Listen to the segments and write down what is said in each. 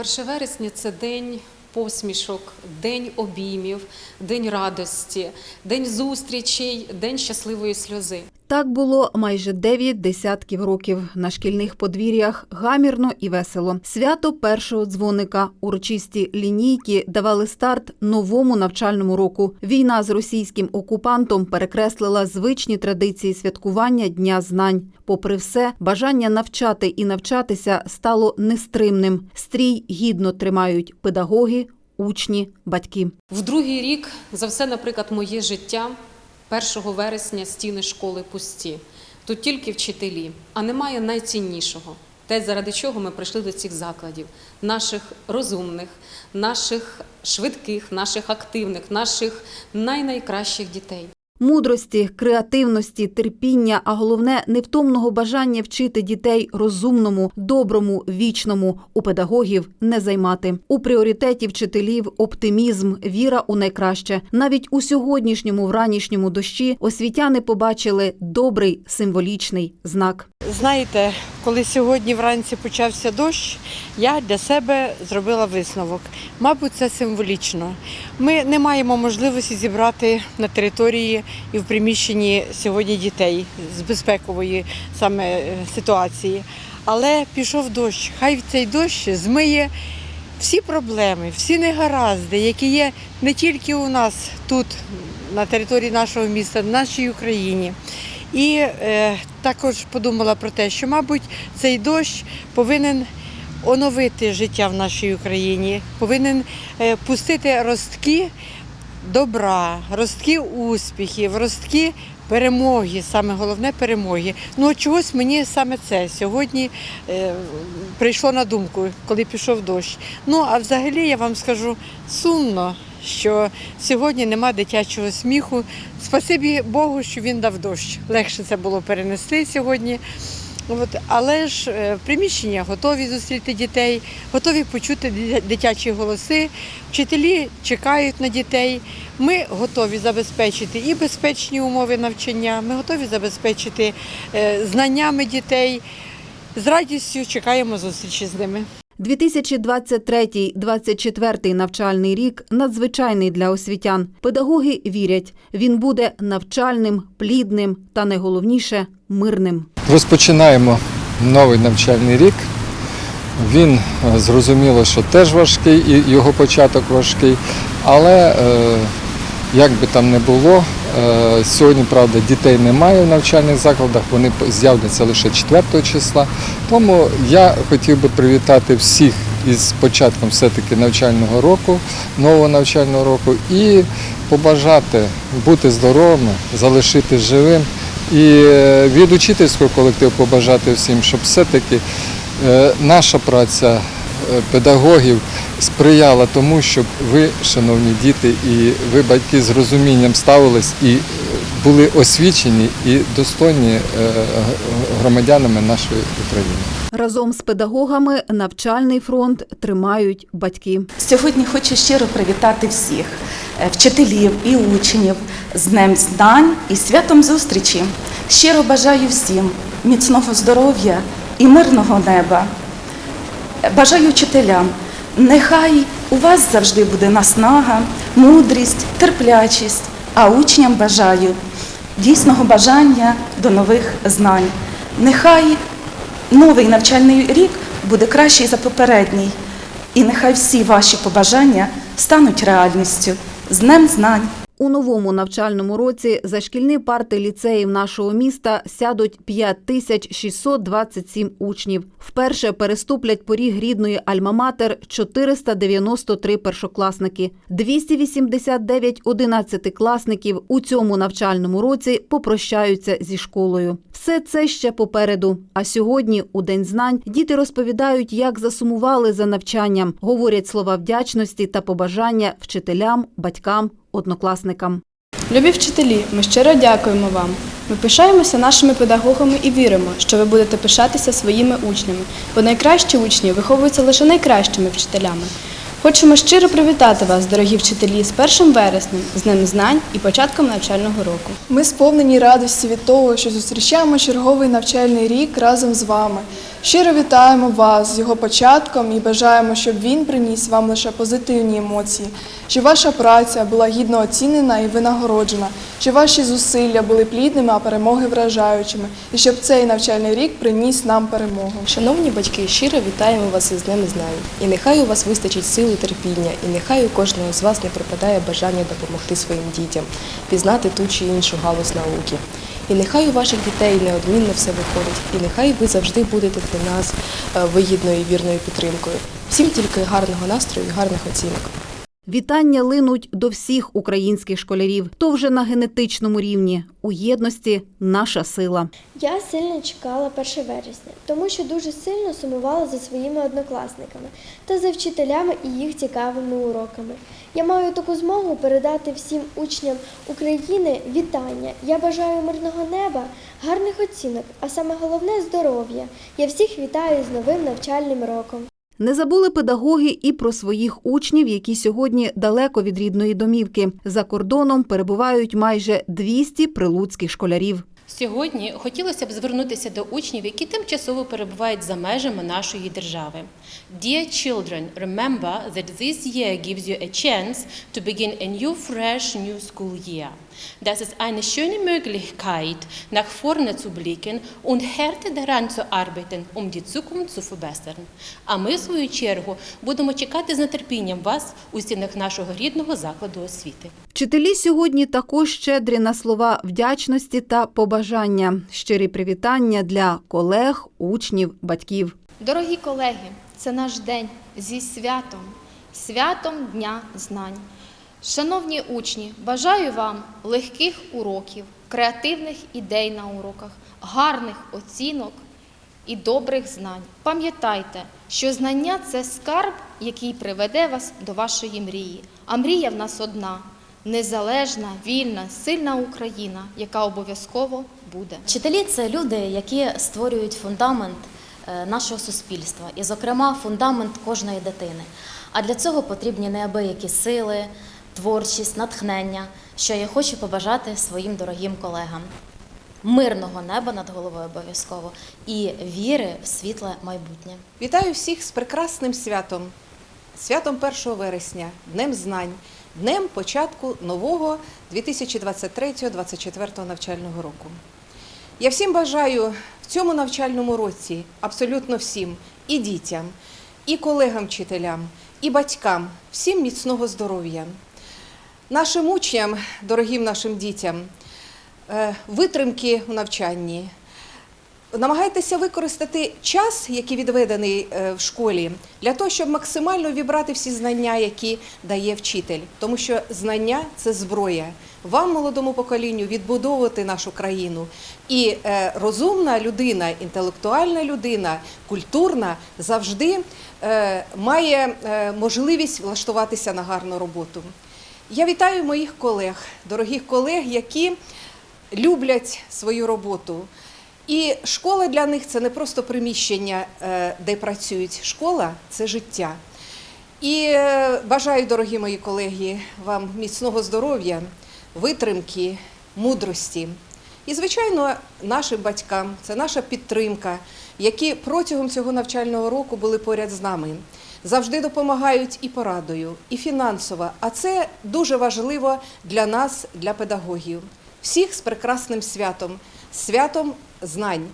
1 вересня це день посмішок, день обіймів, день радості, день зустрічей, день щасливої сльози. Так було майже дев'ять десятків років. На шкільних подвір'ях гамірно і весело. Свято першого дзвоника, урочисті лінійки давали старт новому навчальному року. Війна з російським окупантом перекреслила звичні традиції святкування Дня знань. Попри все, бажання навчати і навчатися стало нестримним. Стрій гідно тримають педагоги, учні, батьки. В другий рік за все, наприклад, моє життя 1 вересня стіни школи пусті. Тут тільки вчителі, а немає найціннішого. Те, заради чого ми прийшли до цих закладів, наших розумних, наших швидких, наших активних, наших найнайкращих дітей. Мудрості, креативності, терпіння, а головне невтомного бажання вчити дітей розумному, доброму, вічному у педагогів не займати. У пріоритеті вчителів оптимізм, віра у найкраще. Навіть у сьогоднішньому вранішньому дощі освітяни побачили добрий символічний знак. Знаєте, коли сьогодні вранці почався дощ, я для себе зробила висновок. Мабуть, це символічно. Ми не маємо можливості зібрати на території і в приміщенні сьогодні дітей з безпекової саме е, ситуації. Але пішов дощ. Хай цей дощ змиє всі проблеми, всі негаразди, які є не тільки у нас тут, на території нашого міста, в нашій Україні. І е, також подумала про те, що, мабуть, цей дощ повинен оновити життя в нашій Україні, повинен е, пустити ростки добра, ростки успіхів, ростки перемоги, саме головне перемоги. Ну от чогось мені саме це сьогодні е, прийшло на думку, коли пішов дощ. Ну а взагалі я вам скажу сумно, що сьогодні нема дитячого сміху. Спасибі Богу, що він дав дощ. Легше це було перенести сьогодні. От, але ж е, приміщення готові зустріти дітей, готові почути дитячі голоси. Вчителі чекають на дітей. Ми готові забезпечити і безпечні умови навчання. Ми готові забезпечити е, знаннями дітей. З радістю чекаємо зустрічі з ними. 2023-2024 навчальний рік надзвичайний для освітян. Педагоги вірять, він буде навчальним, плідним та найголовніше мирним. Розпочинаємо новий навчальний рік. Він е, зрозуміло, що теж важкий, і його початок важкий. Але е, як би там не було, е, сьогодні, правда, дітей немає в навчальних закладах, вони з'являться лише 4 числа. Тому я хотів би привітати всіх із початком все-таки навчального року, нового навчального року, і побажати бути здоровими, залишити живим. І е, від учительського колективу побажати всім, щоб все-таки е, наша праця е, педагогів сприяла тому, щоб ви, шановні діти, і ви, батьки, з розумінням ставились і були освічені і достойні громадянами нашої України. Разом з педагогами навчальний фронт тримають батьки. Сьогодні хочу щиро привітати всіх е, вчителів і учнів з Днем знань і святом зустрічі. Щиро бажаю всім міцного здоров'я і мирного неба. Бажаю вчителям, нехай у вас завжди буде наснага, мудрість, терплячість, а учням бажаю дійсного бажання до нових знань. Нехай новий навчальний рік буде кращий за попередній. І нехай всі ваші побажання стануть реальністю з Днем знань. У новому навчальному році за шкільні парти ліцеїв нашого міста сядуть 5627 учнів. Вперше переступлять поріг рідної Альма-Матер 493 першокласники. 289 одинадцятикласників у цьому навчальному році попрощаються зі школою. Все це ще попереду. А сьогодні, у День знань, діти розповідають, як засумували за навчанням, говорять слова вдячності та побажання вчителям, батькам, однокласникам. Любі вчителі, ми щиро дякуємо вам. Ми пишаємося нашими педагогами і віримо, що ви будете пишатися своїми учнями, бо найкращі учні виховуються лише найкращими вчителями. Хочемо щиро привітати вас, дорогі вчителі, з 1 вереснем, з Днем знань і початком навчального року. Ми сповнені радості від того, що зустрічаємо черговий навчальний рік разом з вами. Щиро вітаємо вас з його початком і бажаємо, щоб він приніс вам лише позитивні емоції, щоб ваша праця була гідно оцінена і винагороджена, щоб ваші зусилля були плідними, а перемоги вражаючими, і щоб цей навчальний рік приніс нам перемогу. Шановні батьки, щиро вітаємо вас із Днем знань. І нехай у вас вистачить сили терпіння, і нехай у кожного з вас не припадає бажання допомогти своїм дітям, пізнати ту чи іншу галузь науки. І нехай у ваших дітей неодмінно все виходить, і нехай ви завжди будете для нас е, вигідною і вірною підтримкою. Всім тільки гарного настрою і гарних оцінок. Вітання линуть до всіх українських школярів. То вже на генетичному рівні. У єдності наша сила. Я сильно чекала 1 вересня, тому що дуже сильно сумувала за своїми однокласниками та за вчителями і їх цікавими уроками. Я маю таку змогу передати всім учням України вітання. Я бажаю мирного неба, гарних оцінок, а саме головне здоров'я. Я всіх вітаю з новим навчальним роком. Не забули педагоги і про своїх учнів, які сьогодні далеко від рідної домівки. За кордоном перебувають майже 200 прилуцьких школярів. Сьогодні хотілося б звернутися до учнів, які тимчасово перебувають за межами нашої держави. Dear children, remember that this year gives you a chance to begin a new fresh new school year. Das ist eine schöne Möglichkeit, nach vorne zu blicken und härter daran zu arbeiten, um die Zukunft zu verbessern. А ми, в свою чергу, будемо чекати з нетерпінням вас у стінах нашого рідного закладу освіти. Вчителі сьогодні також щедрі на слова вдячності та побажання. Щирі привітання для колег, учнів, батьків. Дорогі колеги, це наш день зі святом, святом Дня знань. Шановні учні, бажаю вам легких уроків, креативних ідей на уроках, гарних оцінок і добрих знань. Пам'ятайте, що знання це скарб, який приведе вас до вашої мрії. А мрія в нас одна незалежна, вільна, сильна Україна, яка обов'язково буде. Вчителі це люди, які створюють фундамент е, нашого суспільства, і, зокрема, фундамент кожної дитини. А для цього потрібні неабиякі сили, творчість, натхнення, що я хочу побажати своїм дорогим колегам. Мирного неба над головою обов'язково і віри в світле майбутнє. Вітаю всіх з прекрасним святом, святом 1 вересня, Днем знань, днем початку нового 2023-2024 навчального року. Я всім бажаю в цьому навчальному році, абсолютно всім, і дітям, і колегам-вчителям, і батькам, всім міцного здоров'я. Нашим учням, дорогим нашим дітям, е, витримки у навчанні, Намагайтеся використати час, який відведений е, в школі, для того, щоб максимально вібрати всі знання, які дає вчитель. Тому що знання це зброя. Вам, молодому поколінню, відбудовувати нашу країну. І е, розумна людина, інтелектуальна людина, культурна завжди має можливість влаштуватися на гарну роботу. Я вітаю моїх колег, дорогих колег, які люблять свою роботу. І школа для них це не просто приміщення, е, де працюють. Школа це життя. І е, бажаю, дорогі мої колеги, вам міцного здоров'я, витримки, мудрості. І, звичайно, нашим батькам це наша підтримка, які протягом цього навчального року були поряд з нами. Завжди допомагають і порадою, і фінансово. А це дуже важливо для нас, для педагогів. Всіх з прекрасним святом, святом знань.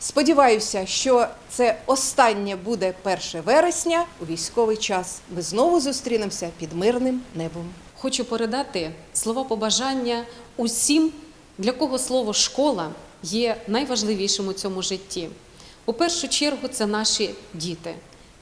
Сподіваюся, що це останнє буде 1 вересня у військовий час. Ми знову зустрінемося під мирним небом. Хочу передати слова побажання усім, для кого слово школа є найважливішим у цьому житті. У першу чергу це наші діти.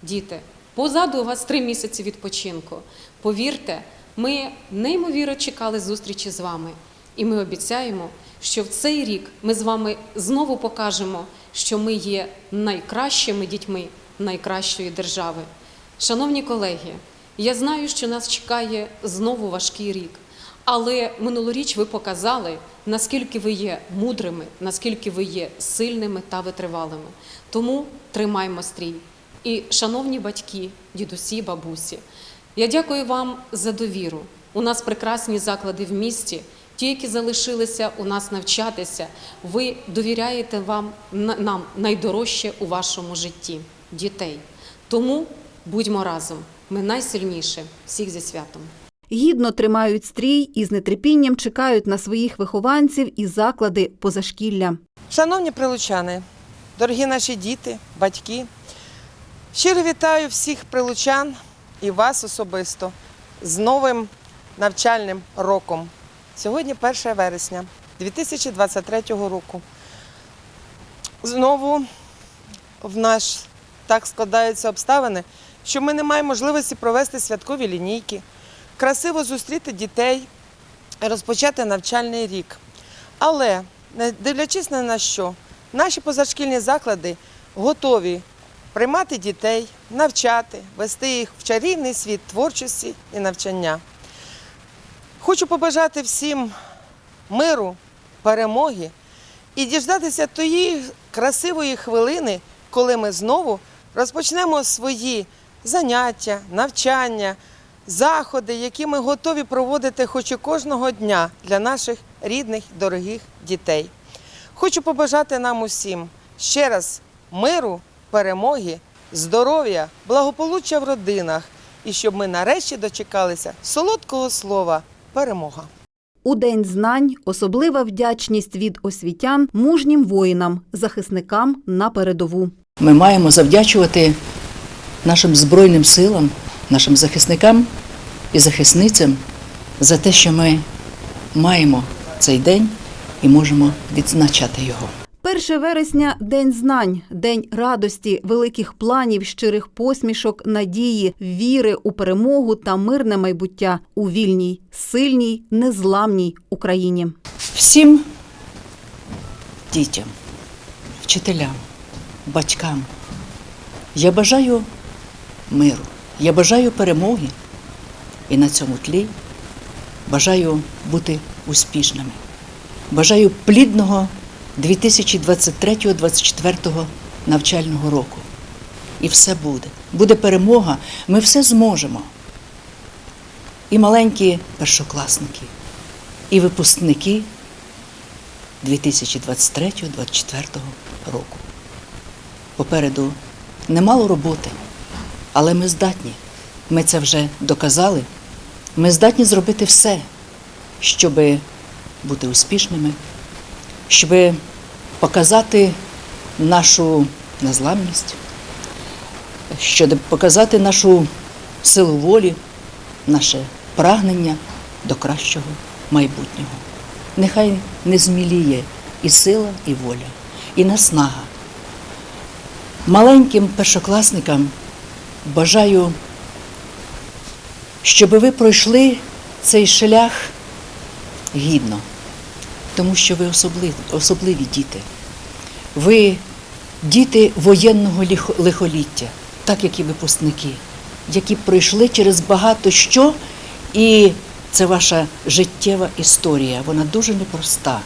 Діти, позаду у вас три місяці відпочинку. Повірте, ми неймовірно чекали зустрічі з вами, і ми обіцяємо, що в цей рік ми з вами знову покажемо, що ми є найкращими дітьми найкращої держави. Шановні колеги, я знаю, що нас чекає знову важкий рік. Але минулоріч ви показали, наскільки ви є мудрими, наскільки ви є сильними та витривалими. Тому тримаймо стрій. І, шановні батьки, дідусі, бабусі, я дякую вам за довіру. У нас прекрасні заклади в місті, Ті, які залишилися у нас навчатися, ви довіряєте вам нам найдорожче у вашому житті дітей. Тому будьмо разом. Ми найсильніші. Всіх зі святом. Гідно тримають стрій і з нетерпінням чекають на своїх вихованців і заклади позашкілля. Шановні прилучани, дорогі наші діти, батьки, щиро вітаю всіх прилучан і вас особисто з новим навчальним роком. Сьогодні 1 вересня 2023 року. Знову в наш так складаються обставини, що ми не маємо можливості провести святкові лінійки, красиво зустріти дітей, розпочати навчальний рік. Але, не дивлячись на що, наші позашкільні заклади готові приймати дітей, навчати, вести їх в чарівний світ творчості і навчання. Хочу побажати всім миру, перемоги і діждатися тої красивої хвилини, коли ми знову розпочнемо свої заняття, навчання, заходи, які ми готові проводити хоч і кожного дня для наших рідних, дорогих дітей. Хочу побажати нам усім ще раз миру, перемоги, здоров'я, благополуччя в родинах і щоб ми нарешті дочекалися солодкого слова перемога. У День знань особлива вдячність від освітян мужнім воїнам, захисникам на передову. Ми маємо завдячувати нашим Збройним силам, нашим захисникам і захисницям за те, що ми маємо цей день і можемо відзначати його. 1 вересня День знань, день радості, великих планів, щирих посмішок, надії, віри у перемогу та мирне майбуття у вільній, сильній, незламній Україні. Всім дітям, вчителям, батькам я бажаю миру, я бажаю перемоги і на цьому тлі бажаю бути успішними. Бажаю плідного 2023-2024 навчального року. І все буде. Буде перемога, ми все зможемо. І маленькі першокласники, і випускники 2023-2024 року. Попереду немало роботи, але ми здатні. Ми це вже доказали. Ми здатні зробити все, щоб бути успішними, щоб показати нашу незламність, щоб показати нашу силу волі, наше прагнення до кращого майбутнього. Нехай не зміліє і сила, і воля, і наснага. Маленьким першокласникам бажаю, щоб ви пройшли цей шлях гідно, тому що ви особливі, особливі діти. Ви діти воєнного лихоліття, так як і випускники, які пройшли через багато що, і це ваша життєва історія. Вона дуже непроста,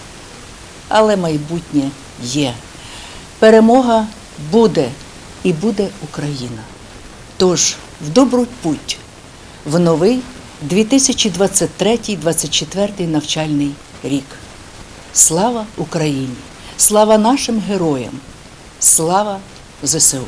але майбутнє є. Перемога буде і буде Україна. Тож в добру путь в новий 2023-2024 навчальний рік. Слава Україні! Слава нашим героям! Слава ЗСУ!